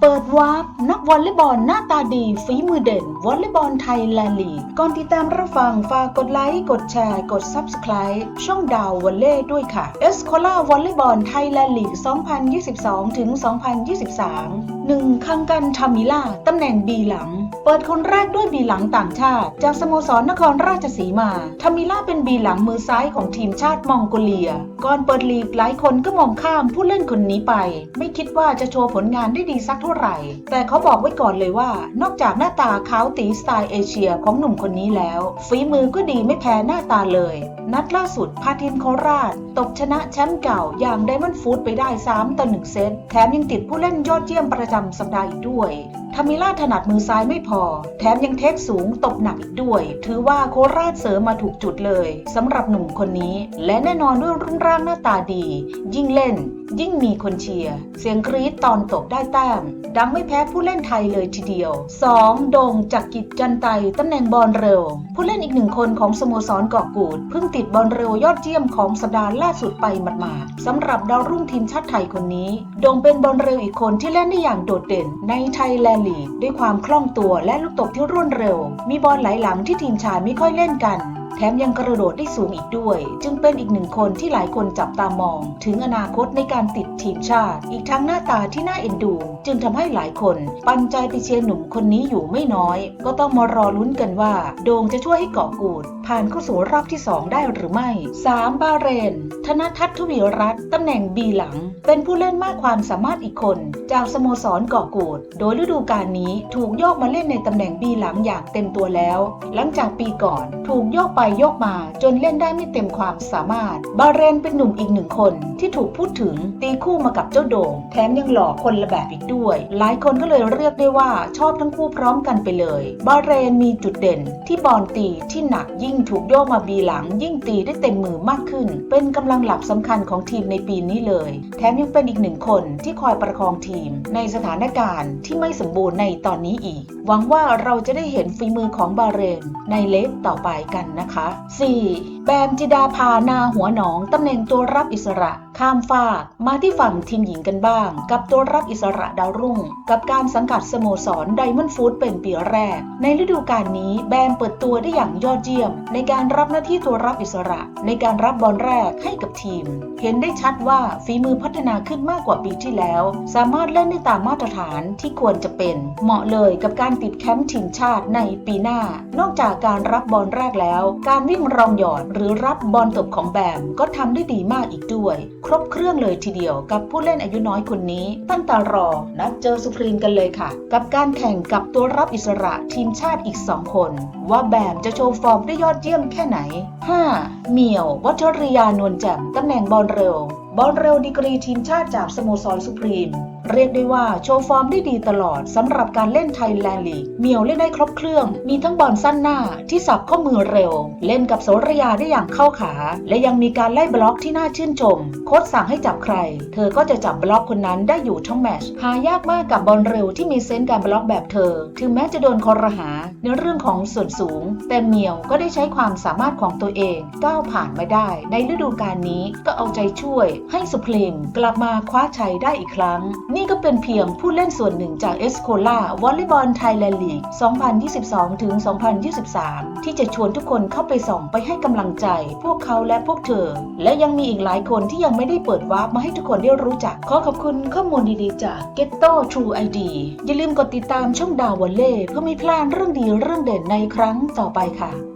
เปิดวาร์ป นักวอลเลย์บอลหน้าตาดีฝีมือเด่นวอลเลย์บอลไทยแลนด์ลีกก่อนติดตามรับฟังฝากกดไลค์กดแชร์กด Subscribe ช่องดาววอลเล่ด้วยค่ะเอสโคล่าวอลเลย์บอลไทยแลนด์ลีก 2022 ถึง 2023 1 คังกันทามิล่าตำแหน่งบีหลัง เปิดคนแรกด้วยบีหลังต่างชาติ จากสโมสรนครราชสีมาทามิล่าเป็นบีหลังมือซ้ายของทีมชาติมองโกเลีย ก่อนเปิดลีกหลายคนก็มองข้ามผู้เล่นคนนี้ไป ไม่คิดว่าจะโชว์ผลงานได้ดีสักเท่าไหร่ แต่เขาบอกไว้ก่อนเลยว่า นอกจากหน้าตาขาวตีสไตล์เอเชียของหนุ่มคนนี้แล้ว ฝีมือก็ดีไม่แพ้หน้าตาเลย นัดล่าสุดพาทีมโคราชตกชนะแชมป์เก่าอย่างไดมอนด์ฟูดไปได้ 3 ต่อ 1 เซต แถมยังติดผู้เล่นยอดเยี่ยมประจำสัปดาห์อีกด้วยทามิล่าถนัดมือซ้ายไม่พอ แถมยังเทคสูงตบหนักอีกด้วย ถือว่าโคราชเสริมมาถูกจุดเลยสำหรับหนุ่มคนนี้ และแน่นอนด้วยรูปร่างหน้าตาดี ยิ่งเล่น ยิ่งมีคนเชียร์ เสียงกรี๊ดตอนตกได้แต้ม ดังไม่แพ้ผู้เล่นไทยเลยทีเดียว 2. โด่งจากกิจจันไตตำแหน่งบอลเร็ว ผู้เล่นอีกหนึ่งคนของสโมสรเกาะกูดเพิ่งติดบอลเร็วยอดเยี่ยมของสัปดาห์ล่าสุดไปหมาดๆสำหรับดาวรุ่งทีมชาติไทยคนนี้ โด่งเป็นบอลเร็วอีกคนที่เล่นได้อย่างโดดเด่นในไทยแลนด์ลีกด้วยความคล่องตัวและลูกตบที่รวดเร็ว มีบอลไหลหลังที่ทีมชายไม่ค่อยเล่นกัน ถมยังกระโดดได้สูงอีกด้วย จึงเป็นอีกหนึ่งคนที่หลายคนจับตามอง ถึงอนาคตในการติดทีมชาติ อีกทั้งหน้าตาที่น่าเอ็นดู จึงทำให้หลายคน ปันใจไปเชียร์หนุ่มคนนี้อยู่ไม่น้อย ก็ต้องมารอลุ้นกันว่า โดงจะช่วยให้เกาะกูด ผ่านเข้าสู่รอบที่ 2 ได้หรือไม่ 3. บาเรน ธนทัศน์ทวีรัตน์ตำแหน่งบีหลัง เป็นผู้เล่นมากความสามารถอีกคน จากสโมสรเกาะกูด โดยฤดูกาลนี้ถูกโยกมาเล่นในตำแหน่งบีหลังอย่างเต็มตัวแล้ว หลังจากปีก่อนถูกโยกไปยกมาจนเล่นได้ไม่เต็มความสามารถ บาเรนเป็นหนุ่มอีกหนึ่งคนที่ถูกพูดถึงตีคู่มากับเจ้าโด่งแถมยังหล่อคนละแบบอีกด้วย หลายคนก็เลยเรียกได้ว่าชอบทั้งคู่พร้อมกันไปเลย บาเรนมีจุดเด่นที่บอลตีที่หนักยิ่งถูกโยกมาบีหลัง ยิ่งตีได้เต็มมือมากขึ้น เป็นกำลังหลักสำคัญของทีมในปีนี้เลย แถมยังเป็นอีกหนึ่งคนที่คอยประคองทีม ในสถานการณ์ที่ไม่สมบูรณ์ในตอนนี้อีก หวังว่าเราจะได้เห็นฝีมือของบาเรนในเล็กต่อไปกันนะคะ 4. แบมจิดาพานาหัวหนองตำแหน่งตัวรับอิสระ ข้ามฟากมาที่ฝั่งทีมหญิงกันบ้าง กับตัวรับอิสระดาวรุ่ง กับการสังกัดสโมสรไดมอนด์ฟูดเป็นปีแรก ในฤดูกาลนี้แบมเปิดตัวได้อย่างยอดเยี่ยม ในการรับหน้าที่ตัวรับอิสระ ในการรับบอลแรกให้กับทีม เห็นได้ชัดว่าฝีมือพัฒนาขึ้นมากกว่าปีที่แล้ว สามารถเล่นได้ตามมาตรฐานที่ควรจะเป็น เหมาะเลยกับการติดแคมป์ทีมชาติในปีหน้า นอกจากการรับบอลแรกแล้ว การวิ่งรองหยอดหรือรับบอลตบของแบมก็ทำได้ดีมากอีกด้วย ครบเครื่องเลยทีเดียวกับผู้เล่นอายุน้อยคนนี้ ตั้งตารอนัดเจอสุพรีมกันเลยค่ะ กับการแข่งกับตัวรับอิสระทีมชาติอีก 2 คน ว่าแบมจะโชว์ฟอร์มได้ยอดเยี่ยมแค่ไหน 5. เมียว วัชริยานวลแจ่มตำแหน่งบอลเร็ว บอลเร็วดีกรีทีมชาติจากสโมสรสุพรีม เรียกได้ว่าโชว์ฟอร์มได้ดีตลอดสำหรับการเล่นไทยแลนด์ลีกเมียวเล่นได้ครบเครื่อง มีทั้งบอลสั้นหน้าที่สับข้อมือเร็ว เล่นกับโสรยาได้อย่างเข้าขา และยังมีการไล่บล็อกที่น่าชื่นชม โค้ชสั่งให้จับใคร เธอก็จะจับบล็อกคนนั้นได้อยู่ทั้งแมชหายากมากกับบอลเร็วที่มีเซนส์การบล็อกแบบเธอ ถึงแม้จะโดนคอรหาในเรื่องของส่วนสูง แต่เมียวก็ได้ใช้ความสามารถของตัวเองก้าวผ่านมาได้ ในฤดูกาลนี้ก็เอาใจช่วย ให้สุพรีมกลับมาคว้าชัยได้อีกครั้งนีนี่ก็เป็นเพียงผู้เล่นส่วนหนึ่งจากเอสโคล่าวอลเลย์บอลไทยแลนด์ลีก 2022 ถึง 2023 ที่จะชวนทุกคนเข้าไปส่องไปให้กำลังใจ พวกเขาและพวกเธอ และยังมีอีกหลายคนที่ยังไม่ได้เปิดวาร์ปมาให้ทุกคนได้รู้จัก ขอขอบคุณข้อมูลดีๆ จาก Getto True ID อย่าลืมกดติดตามช่องดาววอลเล่เพื่อไม่พลาดเรื่องดีเรื่องเด่นในครั้งต่อไปค่ะ